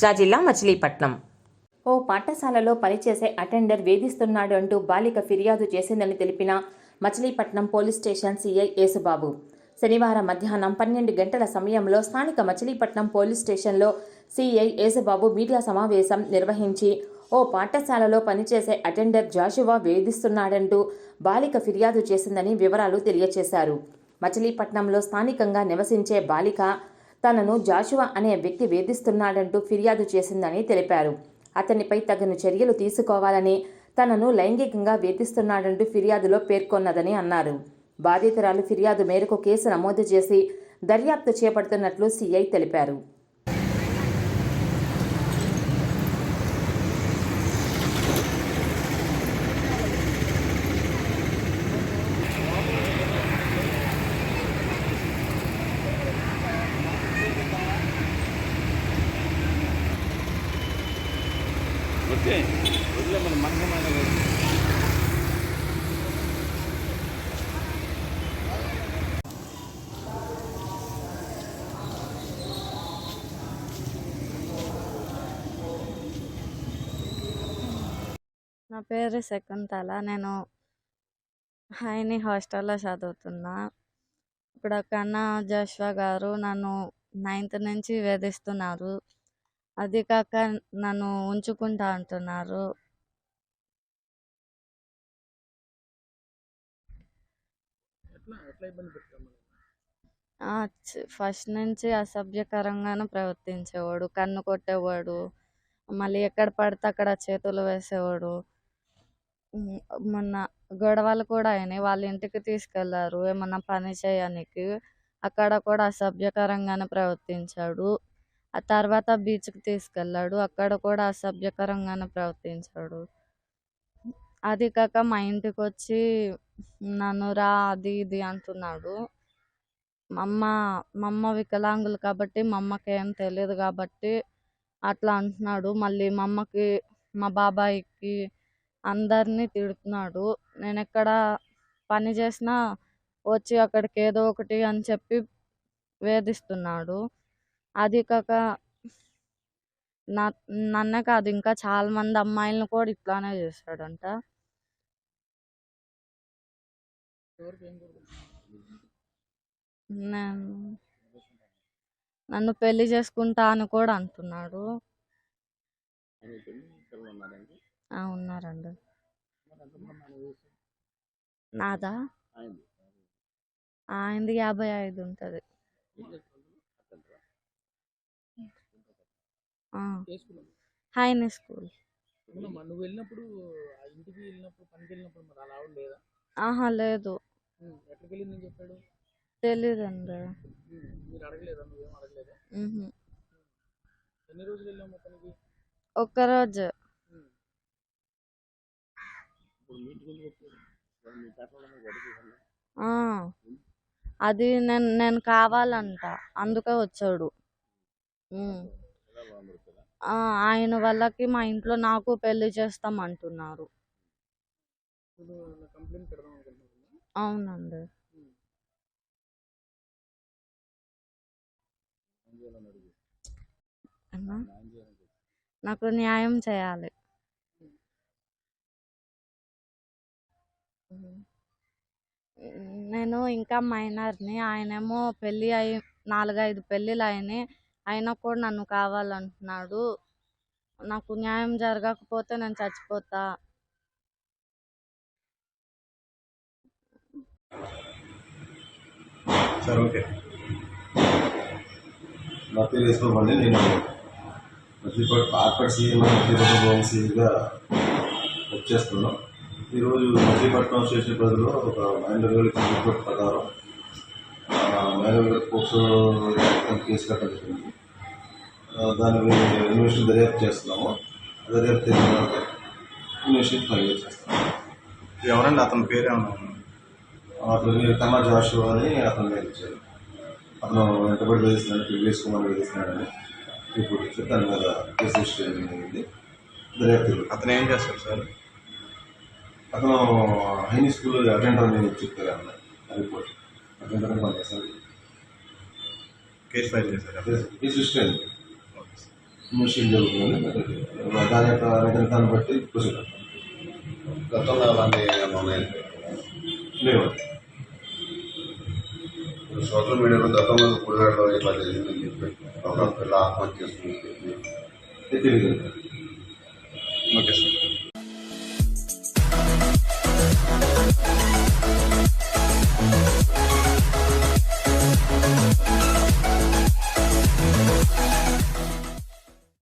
కృష్ణా జిల్లా మచిలీపట్నం. ఓ పాఠశాలలో పనిచేసే అటెండర్ వేధిస్తున్నాడు అంటూ బాలిక ఫిర్యాదు చేసిందని తెలిపిన Machilipatnam police station CI Yesubabu. శనివారం మధ్యాహ్నం పన్నెండు గంటల సమయంలో స్థానిక మచిలీపట్నం పోలీస్ స్టేషన్లో సీఐ యేసుబాబు మీడియా సమావేశం నిర్వహించి ఓ పాఠశాలలో పనిచేసే అటెండర్ జాషువా వేధిస్తున్నాడంటూ బాలిక ఫిర్యాదు చేసిందని వివరాలు తెలియచేశారు. మచిలీపట్నంలో స్థానికంగా నివసించే బాలిక తనను జాషువా అనే వ్యక్తి వేధిస్తున్నాడంటూ ఫిర్యాదు చేసిందని తెలిపారు. అతనిపై తగిన చర్యలు తీసుకోవాలని తనను లైంగికంగా వేధిస్తున్నాడంటూ ఫిర్యాదులో పేర్కొన్నదని అన్నారు. బాధితురాలు ఫిర్యాదు మేరకు కేసు నమోదు చేసి దర్యాప్తు చేపడుతున్నట్లు సీఐ తెలిపారు. ఓకే. వదిలే మన మంగమైన నా పేరు శకుంతల. నేను హైని హాస్టల్లో చదువుతున్నా. ఇప్పుడు కన్నా జోష్వా గారు నన్ను నైన్త్ నుంచి వేధిస్తున్నారు. అది కాక నన్ను ఉంచుకుంటా అంటున్నారు. ఫస్ట్ నుంచి అసభ్యకరంగానే ప్రవర్తించేవాడు. కన్ను కొట్టేవాడు. మళ్ళీ ఎక్కడ పడితే అక్కడ చేతులు వేసేవాడు. మొన్న గొడవలు కూడా అయినాయి. వాళ్ళ ఇంటికి తీసుకెళ్ళారు. ఏమన్నా పని చేయడానికి అక్కడ కూడా అసభ్యకరంగానే ప్రవర్తించాడు. ఆ తర్వాత బీచ్కి తీసుకెళ్ళాడు. అక్కడ కూడా అసభ్యకరంగానే ప్రవర్తించాడు. అది కాక మా ఇంటికి వచ్చి నన్ను రా అది ఇది అంటున్నాడు. మా అమ్మ మా అమ్మ వికలాంగులు కాబట్టి మా అమ్మకి ఏం తెలియదు కాబట్టి అట్లా అంటున్నాడు. మళ్ళీ మా అమ్మకి మా బాబాయికి అందరినీ తిడుతున్నాడు. నేను ఎక్కడ పని చేసినా వచ్చి అక్కడికి ఏదో ఒకటి అని చెప్పి వేధిస్తున్నాడు. అది కాక నా నన్నే కాదు ఇంకా చాలా మంది అమ్మాయిలను కూడా ఇట్లానే చేశాడంట. నేను నన్ను పెళ్ళి చేసుకుంటా అని కూడా అంటున్నాడు. ఉన్నారండి. నాదా? ఆయనది. యాభై ఐదు ఉంటుంది ఏం చేస్తారు అతను ఏ స్కూల్. నువ్వు వెళ్ళినప్పుడు ఇంటికి వెళ్ళినప్పుడు పనికి వెళ్ళినప్పుడు మరి అలా లేదా? ఆహా లేదు. ఎక్కడికి వెళ్ళిందని చెప్పాడు? తెలీదండి. ఉమ్, మీరు అడగలేదా? నువ్వేం అడగలేదా. ఎన్ని రోజులు వెళ్ళాము పనికి చేశాను ఆ, అది నేను నేను కావాలంట. అందుకే వచ్చాడు. ఆయన వాళ్ళకి మా ఇంట్లో నాకు పెళ్ళి చేస్తాం అంటున్నారు. అవునండి. నాకు న్యాయం చేయాలి. నేను ఇంకా మైనర్ని ఆయనేమో పెళ్ళి అయి నాలుగైదు పెళ్ళిళ్ళు అయినాయి అయినా కూడా నన్ను కావాలంటున్నాడు. నాకు న్యాయం జరగకపోతే నేను చచ్చిపోతా. సరే ఓకే. నా పేరు యేసుబాబు నేను ఆర్పట్ సీఎం సీఎంగా వర్క్ ఈరోజు మచిలీపట్నం స్టేషన్ పరిధిలో ఒక మహేంద్ర గారి ప్రకారం గారి పోక్సో కేసు కట్టబడింది దాని ఇన్వెస్టిగేషన్ దర్యాప్తు చేస్తున్నాము. దర్యాప్తు చేసిన ఇన్వెస్టిగేషన్ ఫైనల్ చేస్తాము ఎవరండి? అతని పేరు? అతను మీరు కన్నా జాషువా అని అతను మీద ఇచ్చారు. అతను వెంటబడి వేధిస్తున్నాడు ప్రివిలేస్ కుమార్ వేధిస్తున్నాడని రిపోర్ట్ ఇచ్చారు. దాని మీద కేసు రిజిస్టర్ జరిగింది. దర్యాప్తు. అతను ఏం చేస్తాడు సార్? అతను హైనీ స్కూల్ అటెండర్ అని చెప్తారు అన్న రిపోర్ట్. అటెండర్ అని పనిచేస్తారు కేసు ఫైల్ చేశారు? రిజిస్టర్ ఇన్వెస్టిగేషన్ జరుగుతుందని దాని యొక్క నిజాన్ని బట్టి ప్రొసీడ్. గతంలో అలాంటి ఉన్నాయి? లేవు. సోషల్ మీడియాలో గతంలో కుడివాడలో ఇట్లా జరిగిందని చెప్పి ఒక పిల్ల ఆత్మహత్య చేసుకుని చెప్పి తెలియదు.